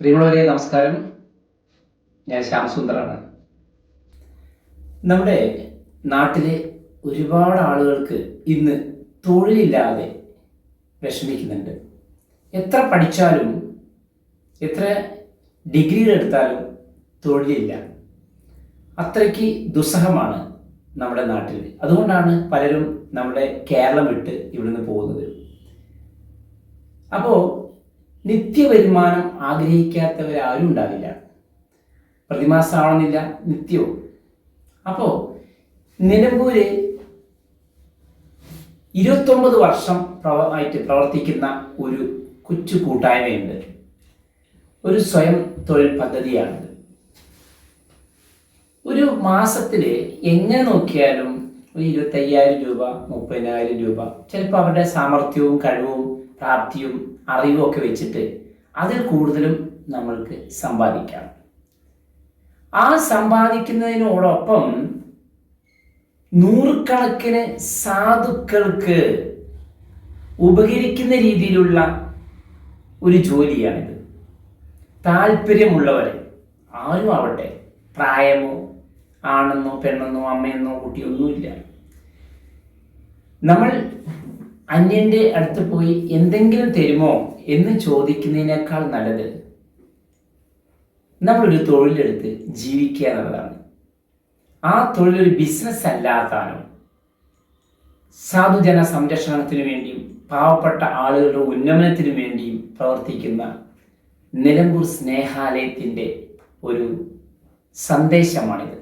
പ്രിയമുള്ളവരെ നമസ്കാരം. ഞാൻ ശ്യാംസുന്ദറാണ് നമ്മുടെ നാട്ടിലെ ഒരുപാട് ആളുകൾക്ക് ഇന്ന് തൊഴിലില്ലാതെ വിഷമിക്കുന്നുണ്ട്. എത്ര പഠിച്ചാലും എത്ര ഡിഗ്രികൾ എടുത്താലും തൊഴിലില്ല. അത്രയ്ക്ക് ദുസ്സഹമാണ് നമ്മുടെ നാട്ടിൽ. അതുകൊണ്ടാണ് പലരും നമ്മുടെ കേരളം വിട്ട് ഇവിടുന്ന് പോകുന്നത്. അപ്പോൾ നിത്യവരുമാനം ആഗ്രഹിക്കാത്തവരാരും ഉണ്ടാവില്ല. പ്രതിമാസമാവണമെന്നില്ല നിത്യവും. അപ്പോൾ നിലമ്പൂര് ഇരുപത്തൊമ്പത് വർഷം പ്രവ- ആയിട്ട് പ്രവർത്തിക്കുന്ന ഒരു കൊച്ചു കൂട്ടായ്മയുണ്ട് ഒരു സ്വയം തൊഴിൽ പദ്ധതിയാണിത്. ഒരു മാസത്തിൽ എങ്ങനെ നോക്കിയാലും ഒരു ഇരുപത്തയ്യായിരം രൂപ മുപ്പതിനായിരം രൂപ ചിലപ്പോൾ അവരുടെ സാമർഥ്യവും കഴിവും പ്രാപ്തിയും അറിവും ഒക്കെ വെച്ചിട്ട് അതിൽ കൂടുതലും നമ്മൾക്ക് സമ്പാദിക്കാം. ആ സമ്പാദിക്കുന്നതിനോടൊപ്പം നൂറുകണക്കിന് സാധുക്കൾക്ക് ഉപകരിക്കുന്ന രീതിയിലുള്ള ഒരു ജോലിയാണിത്. താല്പര്യമുള്ളവരെ ആരും ആവട്ടെ പ്രായമോ ആണെന്നോ പെണ്ണെന്നോ അമ്മയെന്നോ കുട്ടിയൊന്നുമില്ല. നമ്മൾ അന്യന്റെ അടുത്ത് പോയി എന്തെങ്കിലും തരുമോ എന്ന് ചോദിക്കുന്നതിനേക്കാൾ നല്ലത് നമ്മളൊരു തൊഴിലെടുത്ത് ജീവിക്കുക എന്നുള്ളതാണ്. ആ തൊഴിലൊരു ബിസിനസ് അല്ലാത്താനും സാധുജന സംരക്ഷണത്തിന് വേണ്ടിയും പാവപ്പെട്ട ആളുകളുടെ ഉന്നമനത്തിന് വേണ്ടിയും പ്രവർത്തിക്കുന്ന നിലമ്പൂർ സ്നേഹാലയത്തിന്റെ ഒരു സന്ദേശമാണിത്.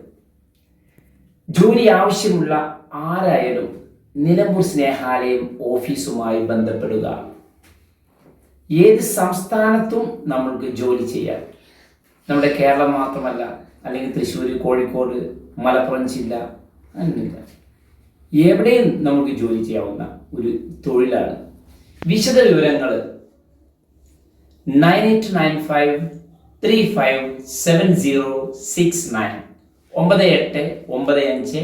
ജോലി ആവശ്യമുള്ള ആരായാലും നിലമ്പൂർ സ്നേഹാലയം ഓഫീസുമായി ബന്ധപ്പെടുക. ഏത് സംസ്ഥാനത്തും നമ്മൾക്ക് ജോലി ചെയ്യാം നമ്മുടെ കേരളം മാത്രമല്ല അല്ലെങ്കിൽ തൃശ്ശൂർ കോഴിക്കോട് മലപ്പുറം ജില്ല അങ്ങനെയില്ല എവിടെയും നമുക്ക് ജോലി ചെയ്യാവുന്ന ഒരു തൊഴിലാണ്. വിശദ വിവരങ്ങൾ nine eight nine five three five seven zero six nine. ഒമ്പത് എട്ട് ഒമ്പത് അഞ്ച്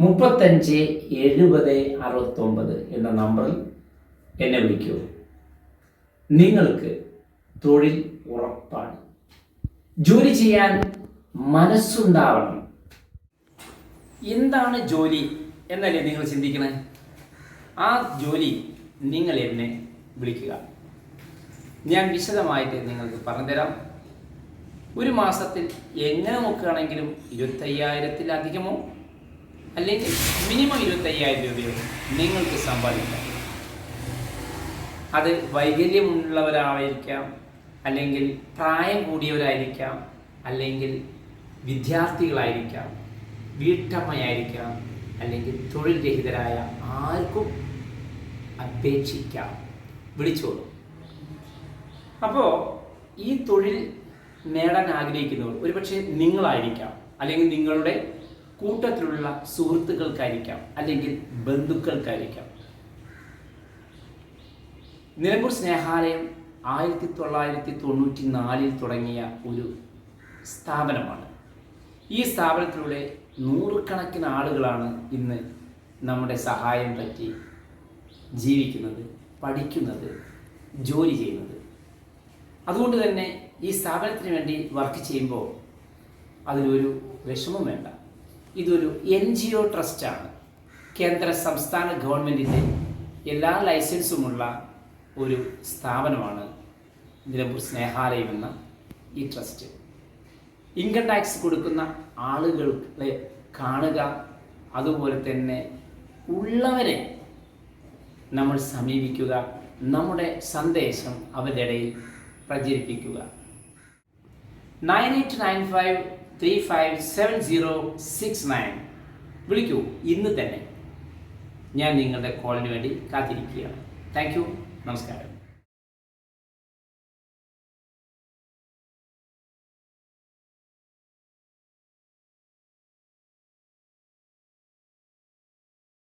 മുപ്പത്തഞ്ച് എഴുപത് അറുപത്തൊമ്പത് എന്ന നമ്പറിൽ എന്നെ വിളിക്കൂ. നിങ്ങൾക്ക് തൊഴിൽ ഉറപ്പാണ്. ജോലി ചെയ്യാൻ മനസ്സുണ്ടാവണം. എന്താണ് ജോലി എന്നല്ലേ നിങ്ങൾ ചിന്തിക്കണേ? ആ ജോലി നിങ്ങൾ എന്നെ വിളിക്കുക. ഞാൻ വിശദമായിട്ട് നിങ്ങൾക്ക് പറഞ്ഞുതരാം. ഒരു മാസത്തിൽ എങ്ങനെ നോക്കുകയാണെങ്കിലും ഇരുപത്തയ്യായിരത്തിലധികമോ അല്ലെങ്കിൽ മിനിമം ഇരുപത്തയ്യായിരം രൂപയോ നിങ്ങൾക്ക് സമ്പാദിക്കാം. അത് വൈകല്യമുള്ളവരായിരിക്കാം അല്ലെങ്കിൽ പ്രായം കൂടിയവരായിരിക്കാം അല്ലെങ്കിൽ വിദ്യാർത്ഥികളായിരിക്കാം വീട്ടമ്മയായിരിക്കാം അല്ലെങ്കിൽ തൊഴിൽ രഹിതരായ ആർക്കും അപേക്ഷിക്കാം. വിളിച്ചോളൂ. അപ്പോൾ ഈ തൊഴിൽ നേടാൻ ആഗ്രഹിക്കുന്നവർ ഒരുപക്ഷെ നിങ്ങളായിരിക്കാം അല്ലെങ്കിൽ നിങ്ങളുടെ കൂട്ടത്തിലുള്ള സുഹൃത്തുക്കൾക്കായിരിക്കാം അല്ലെങ്കിൽ ബന്ധുക്കൾക്കായിരിക്കാം. നിലമ്പൂർ സ്നേഹാലയം ആയിരത്തി തൊള്ളായിരത്തി തൊണ്ണൂറ്റി നാലിൽ തുടങ്ങിയ ഒരു സ്ഥാപനമാണ്. ഈ സ്ഥാപനത്തിലൂടെ നൂറുകണക്കിന് ആളുകളാണ് ഇന്ന് നമ്മുടെ സഹായം പറ്റി ജീവിക്കുന്നത് പഠിക്കുന്നത് ജോലി ചെയ്യുന്നത്. അതുകൊണ്ട് തന്നെ ഈ സ്ഥാപനത്തിന് വേണ്ടി വർക്ക് ചെയ്യുമ്പോൾ അതിലൊരു വിഷമം വേണ്ട. ഇതൊരു എൻ ജി ഒ ട്രസ്റ്റാണ്. കേന്ദ്ര സംസ്ഥാന ഗവൺമെന്റിന്റെ എല്ലാ ലൈസൻസുമുള്ള ഒരു സ്ഥാപനമാണ് നിലമ്പൂർ സ്നേഹാലയം എന്ന ഈ ട്രസ്റ്റ്. ഇൻകം ടാക്സ് കൊടുക്കുന്ന ആളുകളെ കാണുക അതുപോലെ തന്നെ ഉള്ളവരെ നമ്മൾ സമീപിക്കുക നമ്മുടെ സന്ദേശം അവരുടെ ഇടയിൽ പ്രചരിപ്പിക്കുക. Nine eight nine five three five seven zero six nine വിളിക്കൂ ഇന്ന് തന്നെ. ഞാൻ നിങ്ങളുടെ കോളിന് വേണ്ടി കാത്തിരിക്കുകയാണ്. താങ്ക് യു നമസ്കാരം.